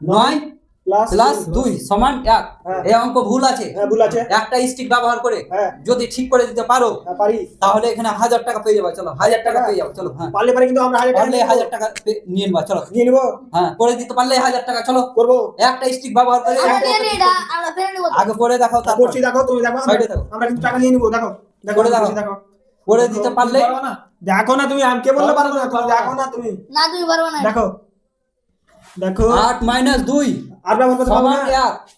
নয় plus plus দুই সমান এক। হ্যাঁ। এই অঙ্ক ভুল আছে। হ্যাঁ ভুল আছে। একটা স্টিক ব্যবহার করে হ্যাঁ। যদি ঠিক করে দিতে পারো হ্যাঁ তাহলে এখানে হাজার টাকা পেয়ে যাবে। চলো হাজার টাকা পেয়ে যাব। চলো হ্যাঁ। পারলে পারে কিন্তু আমরা হাজার পারলে হাজার টাকা নিয়ে নেবা। চলো। নিয়ে নেব। হ্যাঁ করে দিতে পারলে হাজার টাকা। চলো। করব। একটা স্টিক ব্যবহার করে আমরা অঙ্ক নিয়ে করতে নিই না, আমরা ফেলে নেব। তো। আগে করে দেখাও তারপর। দেখো তুমি দেখো সাইডে। আমরা কিন্তু টাকা নিয়ে নিবো দেখো। দেখো করে দেখো। দেখো। করে দিতে পারলে দেখো না। তুমি আমি কে বললে পারব না। দেখো না তুমি। না তুমি পারবে না। দেখো। দেখো। আট মাইনাস দুই। আর ব্যবহার করতে পারব না।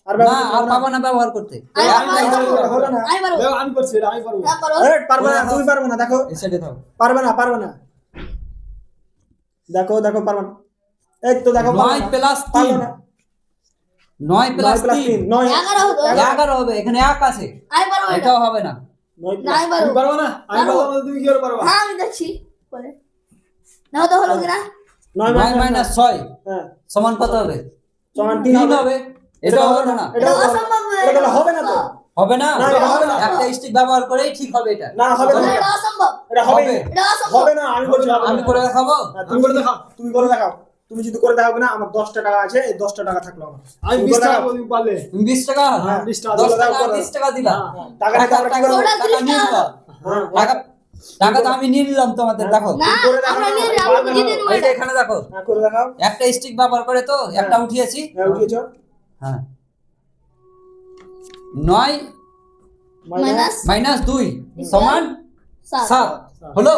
আর না আর পারব না। ব্যবহার করতে। আমি একটা পারব, না, হলো আমি পারব দেখো, আমি করছি এটা আমি পারব। এ, পারবে না তুমি দেখো। পারবে না দেখো। এই সাইডে থাকো। পারবে না পারবে না। দেখো দেখো পারবে না। এই তো দেখো পারবে নয় না। প্লাস পারবে তিন। না। নয় নয় প্লাস প্লাস তিন। তিন নয়। এগারো হতো এগারো। হবে এখানে এক আছে। আমি পারব এটা। এটাও হবে না। নয় প্লাস পারব পারব না? আমি পারব। তুমি কি করে পারবা? হ্যাঁ আমি দেখছি। পরে। না তো হলো কিনা। নয় নয় মাইনাস মাইনাস ছয়। সমান কত হবে? সমান তিন তিন হবে। হবে। হবে না। এটা এটা অসম্ভব এটা তাহলে হবে না তো। হবে না? না, এটা হবে না। একটা স্টিক ব্যবহার করেই ঠিক হবে এটা। না হবে না। না, এটা অসম্ভব। এটা হবে। হবে। এটা অসম্ভব। হবে না আমি বলছি আমি করে দেখাবো? তুমি করে দেখাও তুমি করে দেখাও। তুমি যদি করে দেখাও না আমার দশটা টাকা আছে এই দশটা টাকা থাকল আমার। আমি বিশ টাকা দেখাও। তুমি পারলে। তুমি বিশ টাকা? হ্যাঁ, বিশ টাকা দশ টাকা বিশ টাকা দিলাম নিয়ে টাকা। হ্যাঁ, টাকা তো আমি নিয়ে নিলাম তোমাদের দেখো। এখানে দেখো। হ্যাঁ, একটা স্টিক ব্যবহার করে তো একটা উঠিয়েছি। হ্যাঁ হ্যাঁ। নয় মাইনাস? দুই সমান সাত। হলো?